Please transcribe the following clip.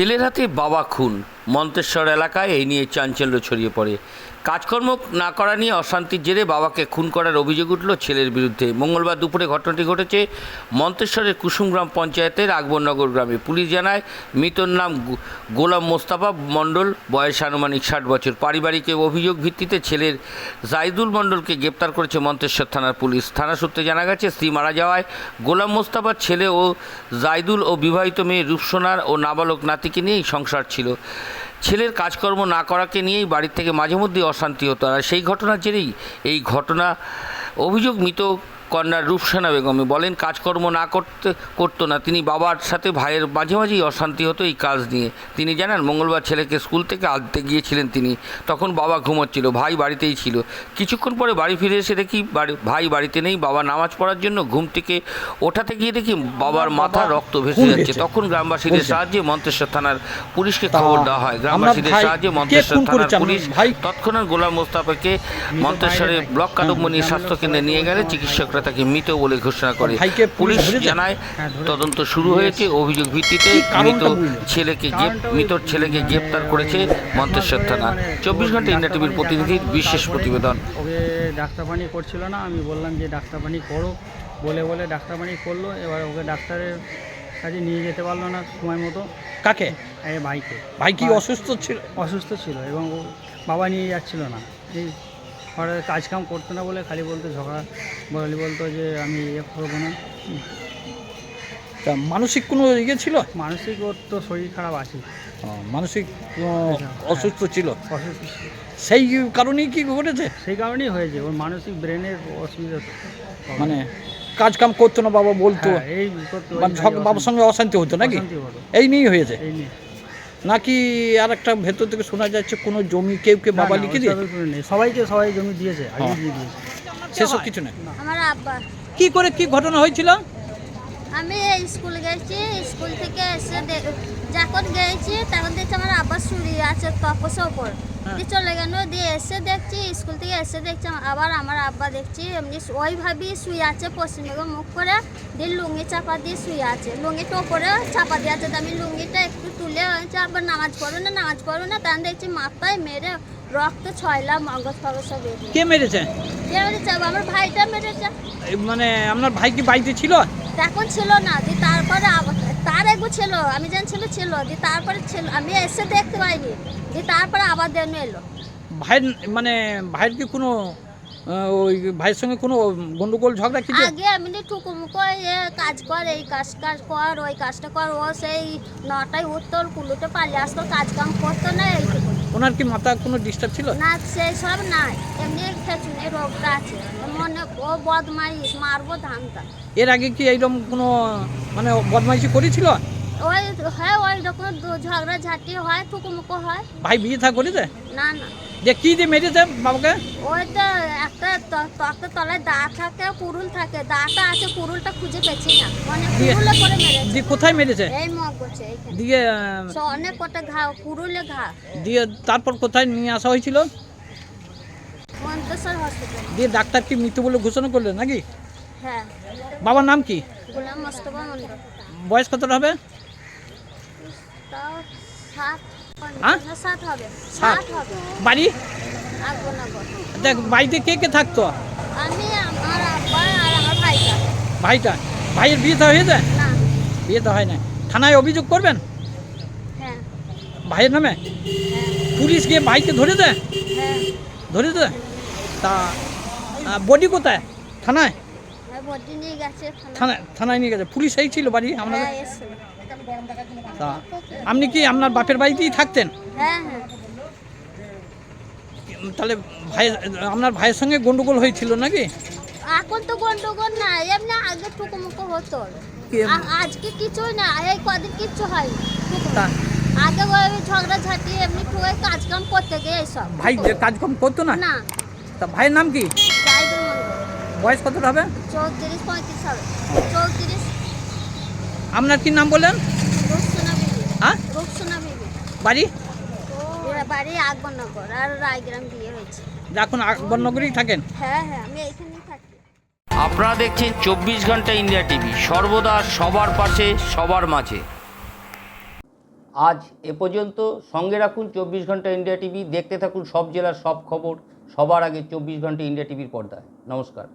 ছেলের হাতে বাবা খুন। মন্তেশ্বর এলাকায় এই নিয়ে চাঞ্চল্য ছড়িয়ে পড়ে। কাজকর্ম না করা নিয়ে অশান্তির জেরে বাবাকে খুন করার অভিযোগ উঠল ছেলের বিরুদ্ধে। মঙ্গলবার দুপুরে ঘটনাটি ঘটেছে মন্তেশ্বরের কুসুমগ্রাম পঞ্চায়েতের আকবরনগর গ্রামে। পুলিশ জানায়, মৃতর নাম গোলাম মোস্তাফা মণ্ডল, বয়স আনুমানিক ষাট বছর। পারিবারিক অভিযোগ ভিত্তিতে ছেলের জাইদুল মণ্ডলকে গ্রেপ্তার করেছে মন্তেশ্বর থানার পুলিশ। থানা সূত্রে জানা গেছে, স্ত্রী মারা যাওয়ায় গোলাম মোস্তাফার ছেলে ও জাইদুল ও বিবাহিত মেয়ে রূপসোনার ও নাবালক নাতিকে নিয়েই সংসার ছিল। ছেলের কাজকর্ম না করাকে নিয়েই বাড়ির থেকে মাঝে মধ্যেই অশান্তি হতো। আর সেই ঘটনার জেরেই এই ঘটনা, অভিযোগ মৃত কন্যা রূপসানা বেগমে বলেন কাজকর্ম না করতে করতো না। তিনি বাবার সাথে ভাইয়ের মাঝে মাঝেই অশান্তি হতো এই কাজ নিয়ে। তিনি জানান মঙ্গলবার ছেলেকে স্কুল থেকে আনতে গিয়েছিলেন তিনি। তখন বাবা ঘুমোচ্ছিল ভাই বাড়িতেই ছিল। কিছুক্ষণ পরে বাড়ি ফিরে এসে দেখি ভাই বাড়িতে নেই। বাবা নামাজ পড়ার জন্য ঘুম থেকে ওঠাতে গিয়ে দেখি বাবার মাথা রক্ত ভেসে যাচ্ছে। তখন গ্রামবাসীদের সাহায্যে মন্তেশ্বর থানার পুলিশকে খবর দেওয়া হয়। গ্রামবাসীদের সাহায্যে মন্তেশ্বর থানার পুলিশ ভাই? তৎক্ষণাৎ গোলাম মোস্তাফাকে মন্তেশ্বরের ব্লক কাদম্বনী স্বাস্থ্য কেন্দ্রে নিয়ে গেলে চিকিৎসকরা তাকে মৃত বলে ঘোষণা করে। ভাইকে পুলিশ জানায়। হ্যাঁ, তদন্ত শুরু হয়েছে। অভিযোগ ভিত্তিতে মৃত ছেলেকে মৃতর ছেলেকে গ্রেপ্তার করেছে মন্তেশ্বর থানা। চব্বিশ ঘণ্টা ইন্ডিয়া টিভির প্রতিনিধির বিশেষ প্রতিবেদন। ওকে ডাক্তার পানি করছিল না আমি বললাম যে ডাক্তার পানি করো বলে বলে ডাক্তার পানি করল এবার ওকে ডাক্তারের কাছে নিয়ে যেতে পারল না সময় মতো। কাকে? ভাইকে। ভাই কি অসুস্থ ছিল? অসুস্থ ছিল এবং ও বাবা নিয়ে যাচ্ছিল না। এই ঘরে কাজ কাম করতো না বলে খালি বলতো ঝগড়া বলি বলতো যে আমি ইয়ে করব না। তা মানসিক কোনো ইয়ে ছিল? মানসিক ওর তো শরীর খারাপ আছে। মানসিক অসুস্থ ছিল? অসুস্থ সেই কারণেই কি ঘটেছে? সেই কারণেই হয়েছে ওর মানসিক ব্রেনের অসুবিধা। মানে কাজ কাম করতো না বাবা বলতো? হ্যাঁ, এই করতো, মানে বাবার সঙ্গে অশান্তি হতো নাকি? এই নিয়েই হয়েছে? এই নিয়ে। নাকি আর একটা ভেতর থেকে শোনা যাচ্ছে কোনো জমি কেউ কেউ বাবা লিখে দিয়ে? নেই। সবাইকে সবাই জমি দিয়েছে আগে। দিয়ে দিয়েছে। সেসব কিছু না। আমার আব্বা। কি করে কি ঘটনা হয়েছিল? আমি স্কুল গেছি স্কুল থেকে এসে যখন গেছি তখন দেখছি আমার আব্বা শুয়ে আছে তপসের ওপর দিয়ে চলে গেল, দিয়ে এসে দেখছি, স্কুল থেকে এসে দেখছি আবার আমার আব্বা দেখছি, এমনি ওই ওইভাবেই শুয়ে আছে পশ্চিমবঙ্গ মুখ করে, দিয়ে লুঙ্গি চাপা দিয়ে শুয়ে আছে। লুঙ্গিটা ওপরে চাপা দিয়ে আছে, তো আমি লুঙ্গিটা একটু তুলে হয়েছে আবার নামাজ পড়ো না, নামাজ পড়ো না তখন দেখছি মাথায় মেরে রক্ত ছয়লা মগজ ফগজ সব বেরিয়ে কে মেরেছে? কে মেরেছে? আমার ভাইটা মেরেছে। এই মানে আপনার ভাই কি বাড়িতে ছিল? তখন ছিল না দি তারপরে আবার তার এগো ছিল আমি জান ছিল ছিল দি তারপরে ছিল আমি এসে দেখতে পাইনি দি তারপরে আবার দেন এলো। ভাইয়ের মানে ভাইয়ের কি কোনো আহ, ওই ভাইয়ের সঙ্গে কোনো গন্ডগোল ঝগড়া কিছু আগে আমি টুকু মুকো এ কাজ কর এই কাজ কাজ কর ওই কাজটা কর ও সেই নটায় উত্তর কুলুতে পালিয়ে আসতো কাজ কাম করতো না এইটুকু ওনার কি মাথা কোনো ডিস্টার্ব ছিল? না সে সব নাই। এমনি খেচুনি রোগটা আছে। মনে ও বদমাইশ মারবো ধানটা। এর আগে কি এইরকম কোনো মানে বদমাইশি করেছিল? ওই হ্যাঁ ওই দু- ঝগড়া ঝাঁটি হয় টুকুমুকো হয়। ভাই বিয়ে থা না না। যে কি দিয়ে মেরেছে বাবাকে? ওই তো একটা তলায় দা থাকে কুরুল থাকে। দাটা আছে কুরুলটা খুঁজে পেছি না। মানে কুরুলে করে মেরেছে। দিয়ে কোথায় মেরেছে? এই দিয়ে অনেক কটা ঘা কুরুলে ঘা। দিয়ে তারপর কোথায় নিয়ে আসা হয়েছিল? মন্তেশ্বর হসপিটাল দিয়ে ডাক্তার কি মৃত্যু বলে ঘোষণা করলেন নাকি? হ্যাঁ। বাবার নাম কি? গোলাম মোস্তফা মন্ডল। বয়স কতটা হবে তাও সাত হ্যাঁ? না, সাত হবে সাত। সাত হবে বাড়ি? না। গো। দেখ বাড়িতে কে কে থাকতো? আমার আমার ভাইটা। ভাইয়ের বিয়ে থা হয়েছে না। বিয়ে তো হয় না থানায় অভিযোগ করবেন? হ্যাঁ। ভাইয়ের নামে? পুলিশ গিয়ে ভাইকে ধরে দেয়? হ্যাঁ। ধরে দেয়? তা বডি কোথায়? থানায়? হ্যাঁ নিয়ে গেছে থানায়। থানায় নিয়ে গেছে। পুলিশ এই ছিল বাড়ি? হ্যাঁ এসেছিল। তা আপনি কি আপনার বাপের বাড়িতেই থাকতেন? হ্যাঁ হ্যাঁ। তাহলে ভাই আপনার ভাইয়ের সঙ্গে গন্ডগোল হয়েছিল নাকি? এখন তো গন্ডগোল না এমনি আগে টুকুমুকু হতো। আজকে কিছুই না এই কদিন কিচ্ছু হয় আগে ওই ঝগড়া ঝাঁটি এমনি টুকে কাজ কাম করতে গিয়ে এইসব ভাই যে কাজকর্ম করতো না? না। তা ভাইয়ের নাম কি? বয়স কতটা হবে? চৌত্রিশ পঁয়ত্রিশ হবে। চৌত্রিশ। আপনার কি নাম বললেন রূপসোনা বিবি হ্যাঁ রূপসোনা বিবি বাড়ি? বাড়ি আকবরনগর আর রায়গ্রাম বিয়ে হয়েছে। এখন আকবরনগরেই থাকেন? হ্যাঁ হ্যাঁ আমি এইখানেই থাকি। আপনারা দেখছেন চব্বিশ ঘণ্টা ইন্ডিয়া টিভি সর্বদা সবার পাশে সবার মাঝে। আজ এ পর্যন্ত সঙ্গে রাখুন চব্বিশ ঘণ্টা ইন্ডিয়া টিভি দেখতে থাকুন সব জেলার সব খবর সবার আগে চব্বিশ ঘণ্টা ইন্ডিয়া টিভির পর্দায়। নমস্কার।